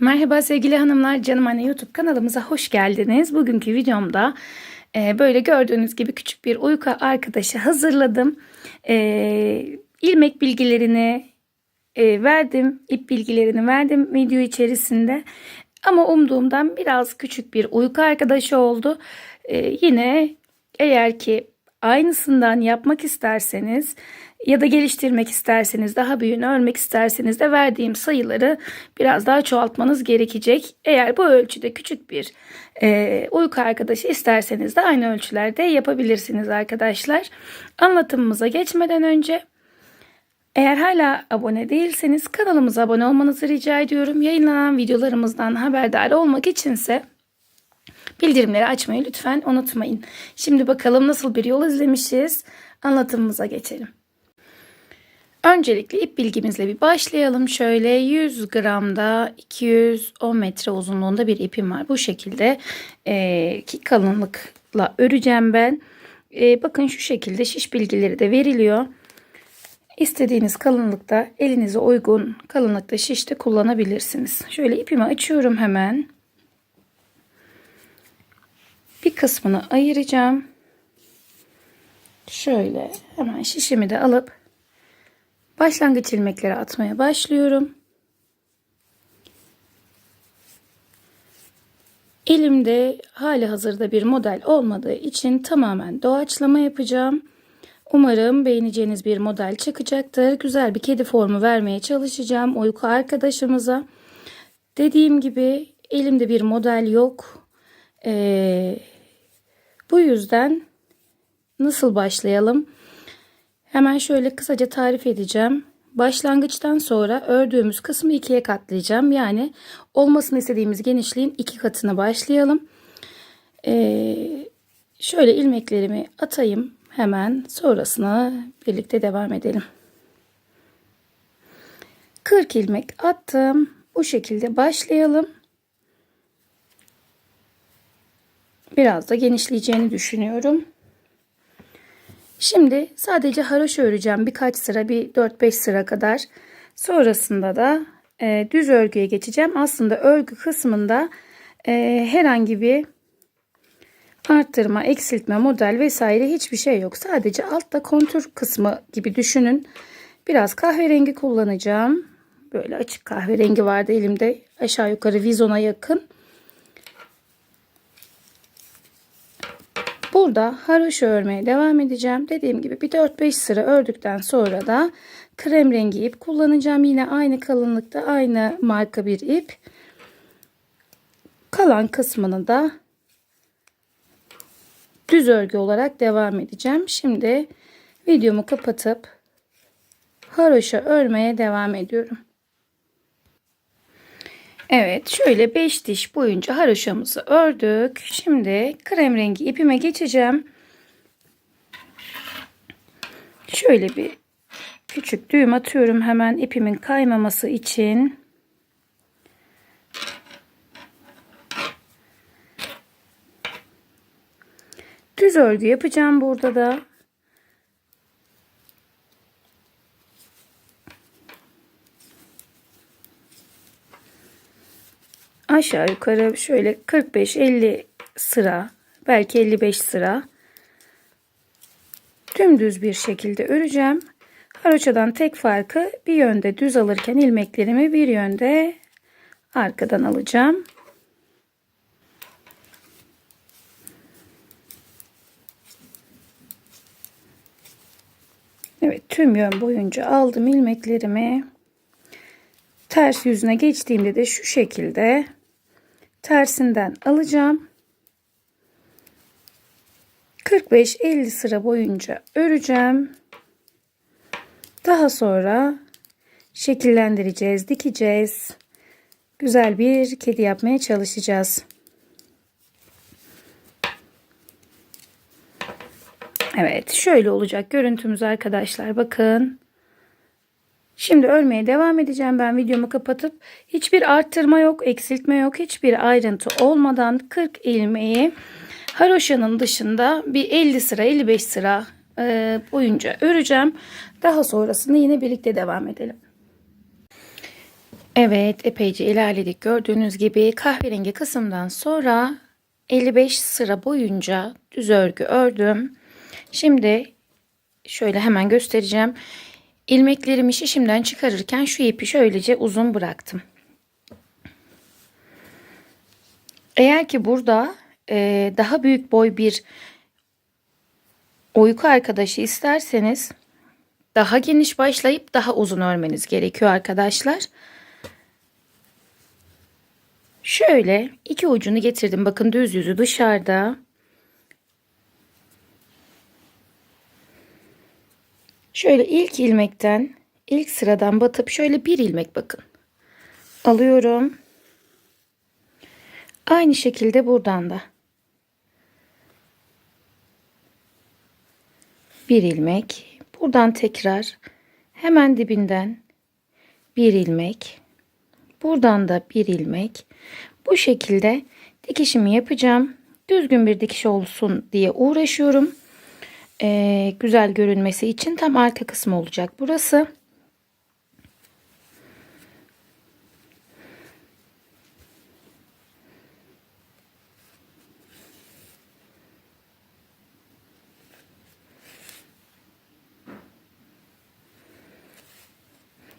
Merhaba sevgili hanımlar, Canım Anne YouTube kanalımıza hoş geldiniz. Bugünkü videomda e, böyle gördüğünüz gibi küçük bir uyku arkadaşı hazırladım. E, ilmek bilgilerini e, verdim, ip bilgilerini verdim video içerisinde. Ama umduğumdan biraz küçük bir uyku arkadaşı oldu. E, yine eğer ki aynısından yapmak isterseniz ya da geliştirmek isterseniz daha büyüğünü örmek isterseniz de verdiğim sayıları biraz daha çoğaltmanız gerekecek. Eğer bu ölçüde küçük bir e, uyku arkadaşı isterseniz de aynı ölçülerde yapabilirsiniz arkadaşlar. Anlatımımıza geçmeden önce eğer hala abone değilseniz kanalımıza abone olmanızı rica ediyorum. Yayınlanan videolarımızdan haberdar olmak içinse bildirimleri açmayı lütfen unutmayın. Şimdi bakalım nasıl bir yol izlemişiz. Anlatımımıza geçelim. Öncelikle ip bilgimizle bir başlayalım. Şöyle 100 gramda 210 metre uzunluğunda bir ipim var. Bu şekilde e, ki kalınlıkla öreceğim ben. E, bakın şu şekilde şiş bilgileri de veriliyor. İstediğiniz kalınlıkta elinize uygun kalınlıkta şiş de kullanabilirsiniz. Şöyle ipimi açıyorum hemen. Bir kısmını ayıracağım. Şöyle hemen şişimi de alıp başlangıç ilmekleri atmaya başlıyorum. Elimde hali hazırda bir model olmadığı için tamamen doğaçlama yapacağım. Umarım beğeneceğiniz bir model çıkacaktır. Güzel bir kedi formu vermeye çalışacağım uyku arkadaşımıza. Dediğim gibi elimde bir model yok. Ee, bu yüzden nasıl başlayalım? Hemen şöyle kısaca tarif edeceğim. Başlangıçtan sonra ördüğümüz kısmı ikiye katlayacağım. Yani olmasını istediğimiz genişliğin iki katına başlayalım. Ee, şöyle ilmeklerimi atayım hemen sonrasına birlikte devam edelim. 40 ilmek attım. Bu şekilde başlayalım. Biraz da genişleyeceğini düşünüyorum. Şimdi sadece haroşa öreceğim birkaç sıra bir 4-5 sıra kadar. Sonrasında da e, düz örgüye geçeceğim. Aslında örgü kısmında e, herhangi bir arttırma, eksiltme, model vesaire hiçbir şey yok. Sadece altta kontür kısmı gibi düşünün. Biraz kahverengi kullanacağım. Böyle açık kahverengi vardı elimde. Aşağı yukarı vizona yakın. Burada haroşa örmeye devam edeceğim. Dediğim gibi bir 4-5 sıra ördükten sonra da krem rengi ip kullanacağım. Yine aynı kalınlıkta aynı marka bir ip. Kalan kısmını da düz örgü olarak devam edeceğim. Şimdi videomu kapatıp haroşa örmeye devam ediyorum. Evet şöyle 5 diş boyunca haroşamızı ördük. Şimdi krem rengi ipime geçeceğim. Şöyle bir küçük düğüm atıyorum hemen ipimin kaymaması için. Düz örgü yapacağım burada da. Aşağı yukarı şöyle 45-50 sıra belki 55 sıra dümdüz bir şekilde öreceğim. Haroşadan tek farkı bir yönde düz alırken ilmeklerimi bir yönde arkadan alacağım. Evet tüm yön boyunca aldım ilmeklerimi. Ters yüzüne geçtiğimde de şu şekilde tersinden alacağım. 45-50 sıra boyunca öreceğim. Daha sonra şekillendireceğiz, dikeceğiz. Güzel bir kedi yapmaya çalışacağız. Evet, şöyle olacak görüntümüz arkadaşlar. Bakın. Şimdi örmeye devam edeceğim ben videomu kapatıp hiçbir arttırma yok eksiltme yok hiçbir ayrıntı olmadan 40 ilmeği haroşanın dışında bir 50 sıra 55 sıra e, boyunca öreceğim. Daha sonrasında yine birlikte devam edelim. Evet epeyce ilerledik. Gördüğünüz gibi kahverengi kısımdan sonra 55 sıra boyunca düz örgü ördüm. Şimdi şöyle hemen göstereceğim. İlmeklerimi şişimden çıkarırken şu ipi şöylece uzun bıraktım. Eğer ki burada e, daha büyük boy bir uyku arkadaşı isterseniz daha geniş başlayıp daha uzun örmeniz gerekiyor arkadaşlar. Şöyle iki ucunu getirdim. Bakın düz yüzü dışarıda. Şöyle ilk ilmekten ilk sıradan batıp şöyle bir ilmek bakın. Alıyorum. Aynı şekilde buradan da. Bir ilmek. Buradan tekrar hemen dibinden bir ilmek. Buradan da bir ilmek. Bu şekilde dikişimi yapacağım. Düzgün bir dikiş olsun diye uğraşıyorum. Ee, güzel görünmesi için tam arka kısmı olacak burası.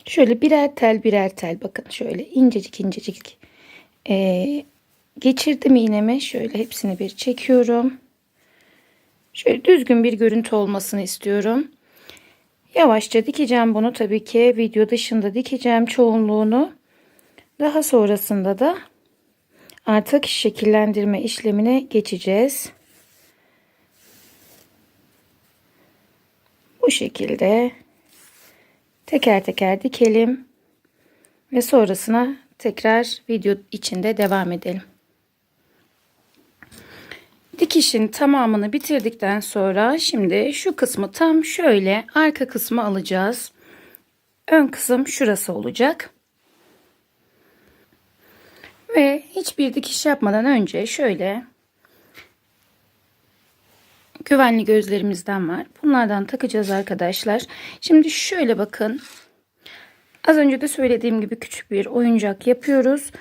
Şöyle birer tel birer tel bakın şöyle incecik incecik ee, geçirdim iğnemi şöyle hepsini bir çekiyorum. Şöyle düzgün bir görüntü olmasını istiyorum. Yavaşça dikeceğim bunu tabii ki video dışında dikeceğim çoğunluğunu. Daha sonrasında da artık şekillendirme işlemine geçeceğiz. Bu şekilde teker teker dikelim ve sonrasına tekrar video içinde devam edelim. Dikişin tamamını bitirdikten sonra şimdi şu kısmı tam şöyle arka kısmı alacağız. Ön kısım şurası olacak. Ve hiçbir dikiş yapmadan önce şöyle güvenli gözlerimizden var. Bunlardan takacağız arkadaşlar. Şimdi şöyle bakın. Az önce de söylediğim gibi küçük bir oyuncak yapıyoruz.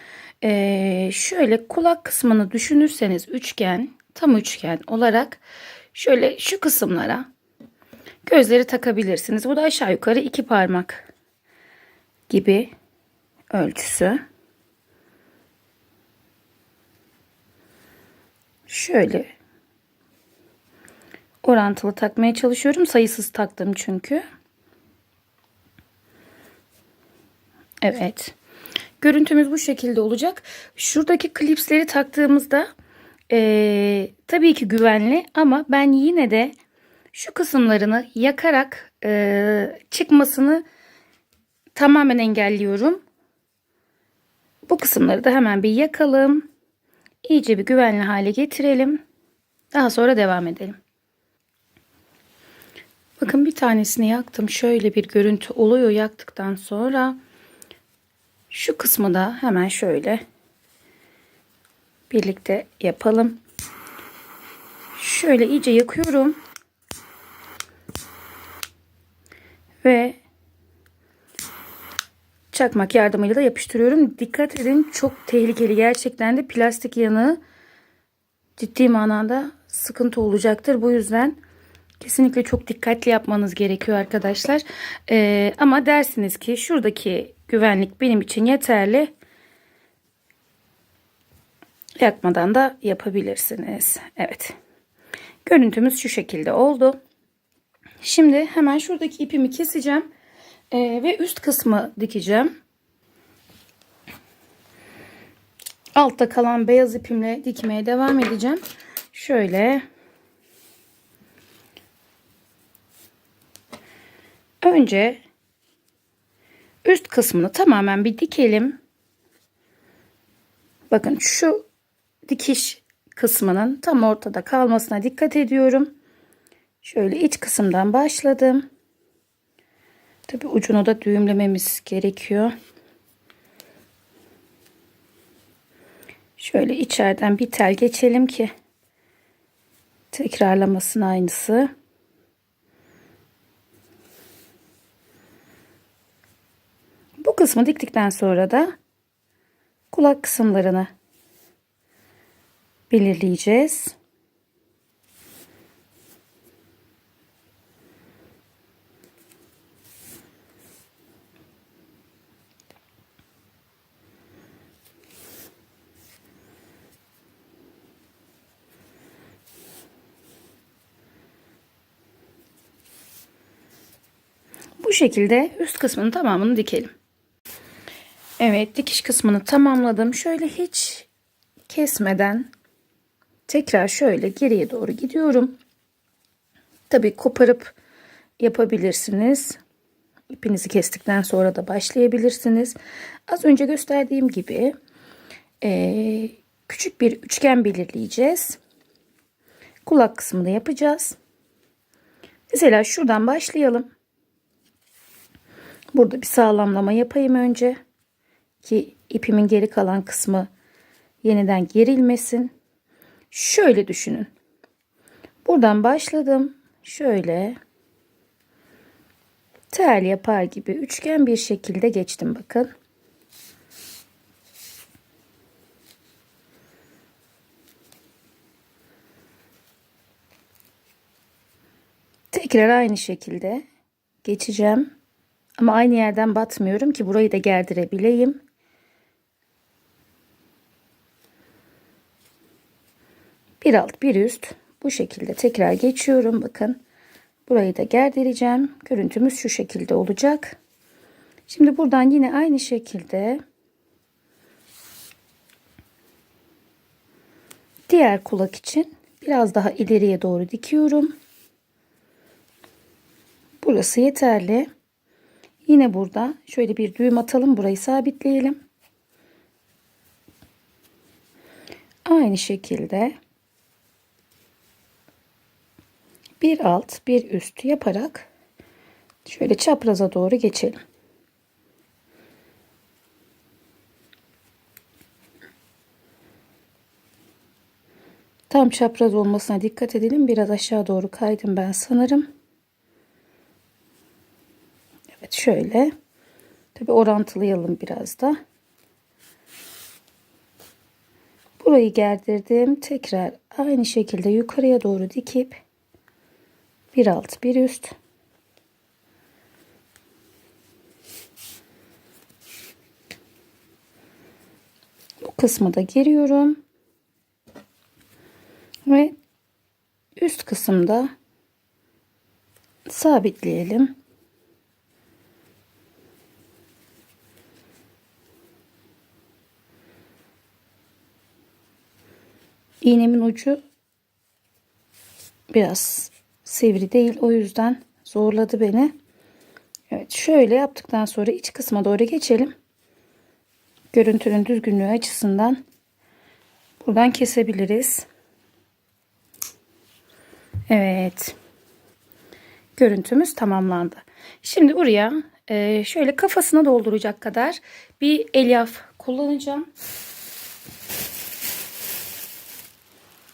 Ee, şöyle kulak kısmını düşünürseniz üçgen, tam üçgen olarak şöyle şu kısımlara gözleri takabilirsiniz. Bu da aşağı yukarı iki parmak gibi ölçüsü. Şöyle orantılı takmaya çalışıyorum. Sayısız taktım çünkü. Evet. Görüntümüz bu şekilde olacak. Şuradaki klipsleri taktığımızda ee, tabii ki güvenli ama ben yine de şu kısımlarını yakarak e, çıkmasını tamamen engelliyorum. Bu kısımları da hemen bir yakalım. İyice bir güvenli hale getirelim. Daha sonra devam edelim. Bakın bir tanesini yaktım. Şöyle bir görüntü oluyor yaktıktan sonra. Şu kısmı da hemen şöyle birlikte yapalım. Şöyle iyice yakıyorum. Ve çakmak yardımıyla da yapıştırıyorum. Dikkat edin çok tehlikeli. Gerçekten de plastik yanığı ciddi manada sıkıntı olacaktır. Bu yüzden kesinlikle çok dikkatli yapmanız gerekiyor arkadaşlar. Ee, ama dersiniz ki şuradaki güvenlik benim için yeterli. Yakmadan da yapabilirsiniz. Evet. Görüntümüz şu şekilde oldu. Şimdi hemen şuradaki ipimi keseceğim. Ee, ve üst kısmı dikeceğim. Altta kalan beyaz ipimle dikmeye devam edeceğim. Şöyle. Önce üst kısmını tamamen bir dikelim. Bakın şu dikiş kısmının tam ortada kalmasına dikkat ediyorum. Şöyle iç kısımdan başladım. Tabi ucunu da düğümlememiz gerekiyor. Şöyle içeriden bir tel geçelim ki tekrarlamasın aynısı. kısmı diktikten sonra da kulak kısımlarını belirleyeceğiz. Bu şekilde üst kısmının tamamını dikelim. Evet dikiş kısmını tamamladım. Şöyle hiç kesmeden tekrar şöyle geriye doğru gidiyorum. Tabi koparıp yapabilirsiniz. İpinizi kestikten sonra da başlayabilirsiniz. Az önce gösterdiğim gibi e, küçük bir üçgen belirleyeceğiz. Kulak kısmını yapacağız. Mesela şuradan başlayalım. Burada bir sağlamlama yapayım önce. Ki ipimin geri kalan kısmı yeniden gerilmesin. Şöyle düşünün. Buradan başladım. Şöyle tel yapar gibi üçgen bir şekilde geçtim bakın. Tekrar aynı şekilde geçeceğim. Ama aynı yerden batmıyorum ki burayı da gerdirebileyim. Bir alt bir üst bu şekilde tekrar geçiyorum. Bakın burayı da gerdireceğim. Görüntümüz şu şekilde olacak. Şimdi buradan yine aynı şekilde diğer kulak için biraz daha ileriye doğru dikiyorum. Burası yeterli. Yine burada şöyle bir düğüm atalım. Burayı sabitleyelim. Aynı şekilde bir alt bir üst yaparak şöyle çapraza doğru geçelim. Tam çapraz olmasına dikkat edelim. Biraz aşağı doğru kaydım ben sanırım. Evet şöyle. Tabi orantılayalım biraz da. Burayı gerdirdim. Tekrar aynı şekilde yukarıya doğru dikip bir alt bir üst. Bu kısmı da giriyorum. Ve üst kısımda sabitleyelim. İğnemin ucu biraz sivri değil. O yüzden zorladı beni. Evet şöyle yaptıktan sonra iç kısma doğru geçelim. Görüntünün düzgünlüğü açısından buradan kesebiliriz. Evet. Görüntümüz tamamlandı. Şimdi buraya e, şöyle kafasına dolduracak kadar bir elyaf kullanacağım.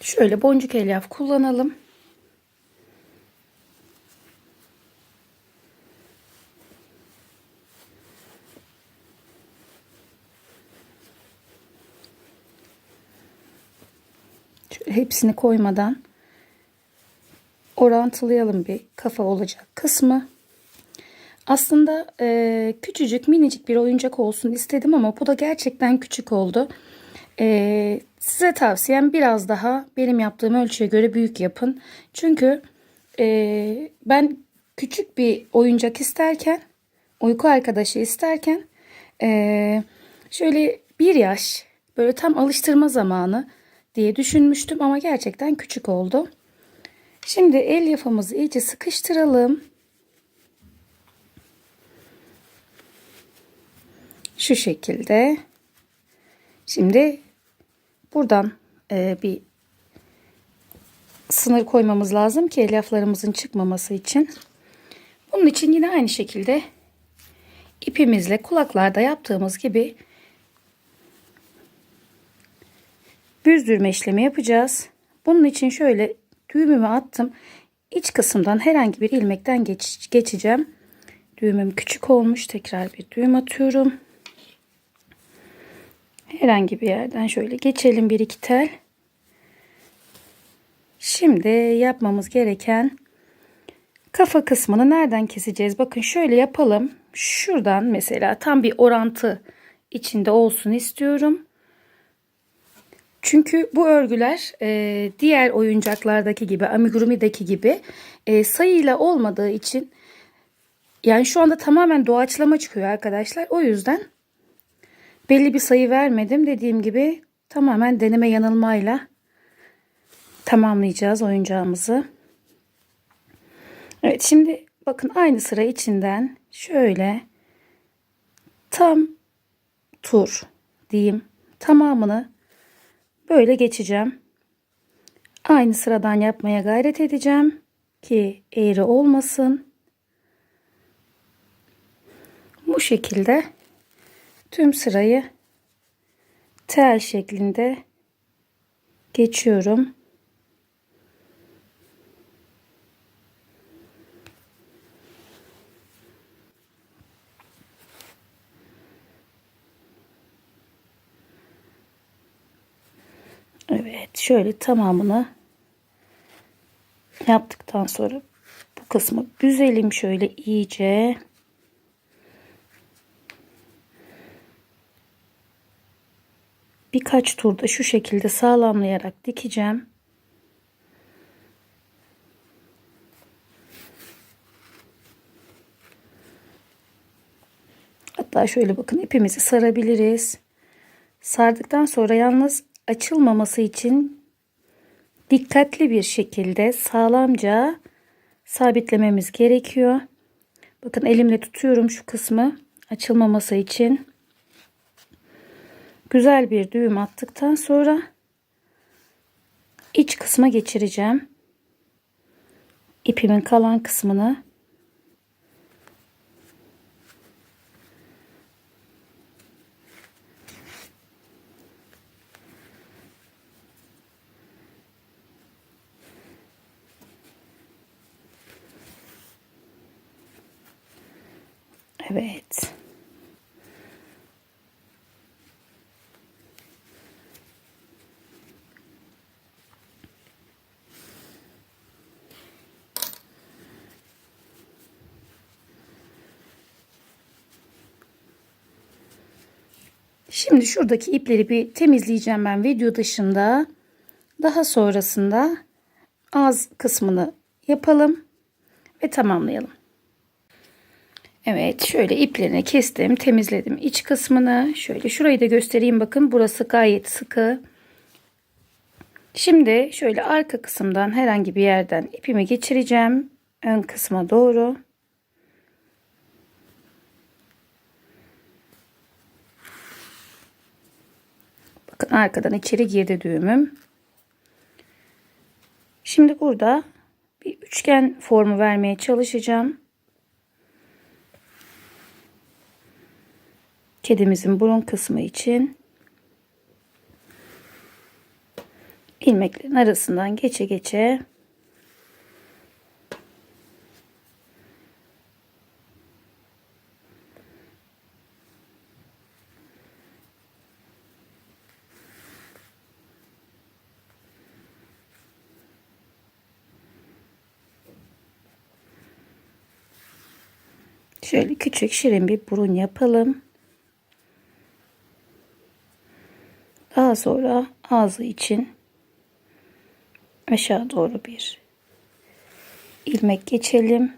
Şöyle boncuk elyaf kullanalım. Şöyle hepsini koymadan orantılayalım bir kafa olacak kısmı. Aslında e, küçücük minicik bir oyuncak olsun istedim ama bu da gerçekten küçük oldu. E, size tavsiyem biraz daha benim yaptığım ölçüye göre büyük yapın. Çünkü e, ben küçük bir oyuncak isterken, uyku arkadaşı isterken e, şöyle bir yaş böyle tam alıştırma zamanı diye düşünmüştüm ama gerçekten küçük oldu. Şimdi el yapımızı iyice sıkıştıralım. Şu şekilde. Şimdi buradan e, bir sınır koymamız lazım ki elyaflarımızın çıkmaması için. Bunun için yine aynı şekilde ipimizle kulaklarda yaptığımız gibi büzdürme işlemi yapacağız. Bunun için şöyle düğümümü attım. İç kısımdan herhangi bir ilmekten geç, geçeceğim. düğümüm küçük olmuş. Tekrar bir düğüm atıyorum. Herhangi bir yerden şöyle geçelim bir iki tel. Şimdi yapmamız gereken kafa kısmını nereden keseceğiz? Bakın şöyle yapalım. Şuradan mesela tam bir orantı içinde olsun istiyorum. Çünkü bu örgüler e, diğer oyuncaklardaki gibi amigurumi'deki gibi e, sayıyla olmadığı için yani şu anda tamamen doğaçlama çıkıyor arkadaşlar. O yüzden belli bir sayı vermedim. Dediğim gibi tamamen deneme yanılmayla tamamlayacağız oyuncağımızı. Evet şimdi bakın aynı sıra içinden şöyle tam tur diyeyim tamamını böyle geçeceğim. Aynı sıradan yapmaya gayret edeceğim ki eğri olmasın. Bu şekilde tüm sırayı tel şeklinde geçiyorum. Evet şöyle tamamını yaptıktan sonra bu kısmı büzelim şöyle iyice. Birkaç turda şu şekilde sağlamlayarak dikeceğim. Hatta şöyle bakın ipimizi sarabiliriz. Sardıktan sonra yalnız açılmaması için dikkatli bir şekilde sağlamca sabitlememiz gerekiyor. Bakın elimle tutuyorum şu kısmı açılmaması için. Güzel bir düğüm attıktan sonra iç kısma geçireceğim. İpimin kalan kısmını Evet. Şimdi şuradaki ipleri bir temizleyeceğim ben video dışında. Daha sonrasında ağız kısmını yapalım ve tamamlayalım. Evet şöyle iplerini kestim temizledim iç kısmını şöyle şurayı da göstereyim bakın burası gayet sıkı şimdi şöyle arka kısımdan herhangi bir yerden ipimi geçireceğim ön kısma doğru bakın arkadan içeri girdi düğümüm. Şimdi burada bir üçgen formu vermeye çalışacağım. Kedimizin burun kısmı için ilmeklerin arasından geçe geçe Şöyle küçük şirin bir burun yapalım. Daha sonra ağzı için aşağı doğru bir ilmek geçelim.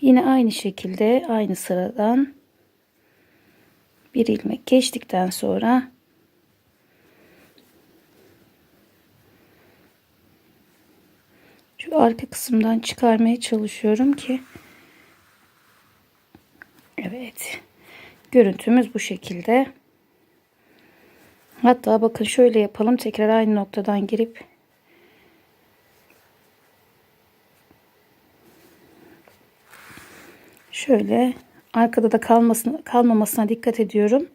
Yine aynı şekilde aynı sıradan bir ilmek geçtikten sonra şu arka kısımdan çıkarmaya çalışıyorum ki evet Görüntümüz bu şekilde. Hatta bakın şöyle yapalım. Tekrar aynı noktadan girip şöyle arkada da kalmasına, kalmamasına dikkat ediyorum.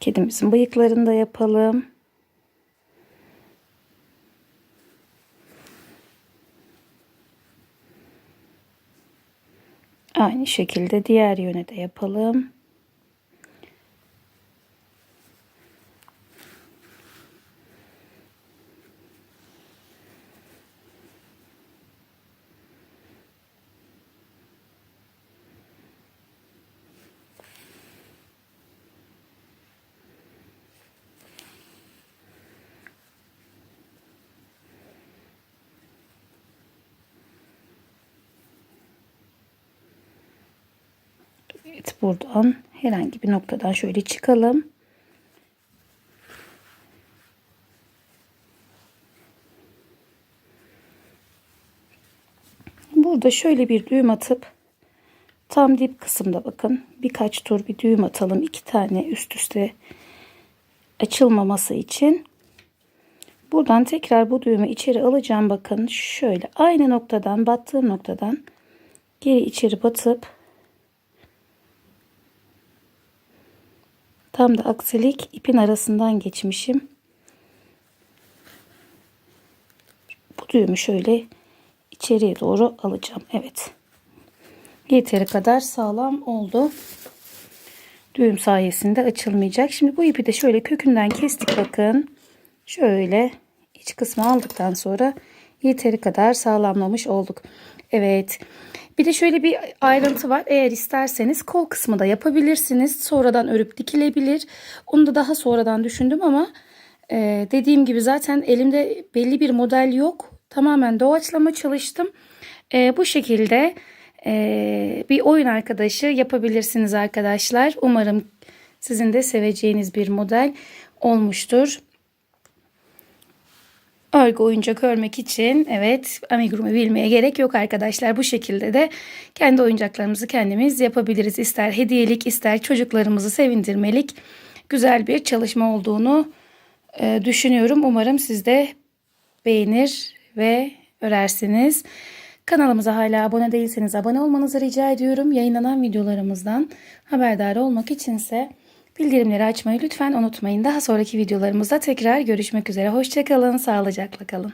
Kedimizin bıyıklarını da yapalım. Aynı şekilde diğer yöne de yapalım. Evet buradan herhangi bir noktadan şöyle çıkalım. Burada şöyle bir düğüm atıp tam dip kısımda bakın birkaç tur bir düğüm atalım. iki tane üst üste açılmaması için. Buradan tekrar bu düğümü içeri alacağım. Bakın şöyle aynı noktadan battığım noktadan geri içeri batıp Tam da aksilik ipin arasından geçmişim. Bu düğümü şöyle içeriye doğru alacağım. Evet. Yeteri kadar sağlam oldu. Düğüm sayesinde açılmayacak. Şimdi bu ipi de şöyle kökünden kestik bakın. Şöyle iç kısmı aldıktan sonra yeteri kadar sağlamlamış olduk. Evet. Bir de şöyle bir ayrıntı var. Eğer isterseniz kol kısmı da yapabilirsiniz. Sonradan örüp dikilebilir. Onu da daha sonradan düşündüm ama e, dediğim gibi zaten elimde belli bir model yok. Tamamen doğaçlama çalıştım. E, bu şekilde e, bir oyun arkadaşı yapabilirsiniz arkadaşlar. Umarım sizin de seveceğiniz bir model olmuştur. Örgü oyuncak örmek için evet amigurumi bilmeye gerek yok arkadaşlar. Bu şekilde de kendi oyuncaklarımızı kendimiz yapabiliriz. İster hediyelik ister çocuklarımızı sevindirmelik güzel bir çalışma olduğunu e, düşünüyorum. Umarım siz de beğenir ve örersiniz. Kanalımıza hala abone değilseniz abone olmanızı rica ediyorum. Yayınlanan videolarımızdan haberdar olmak içinse Bildirimleri açmayı lütfen unutmayın. Daha sonraki videolarımızda tekrar görüşmek üzere. Hoşçakalın, sağlıcakla kalın.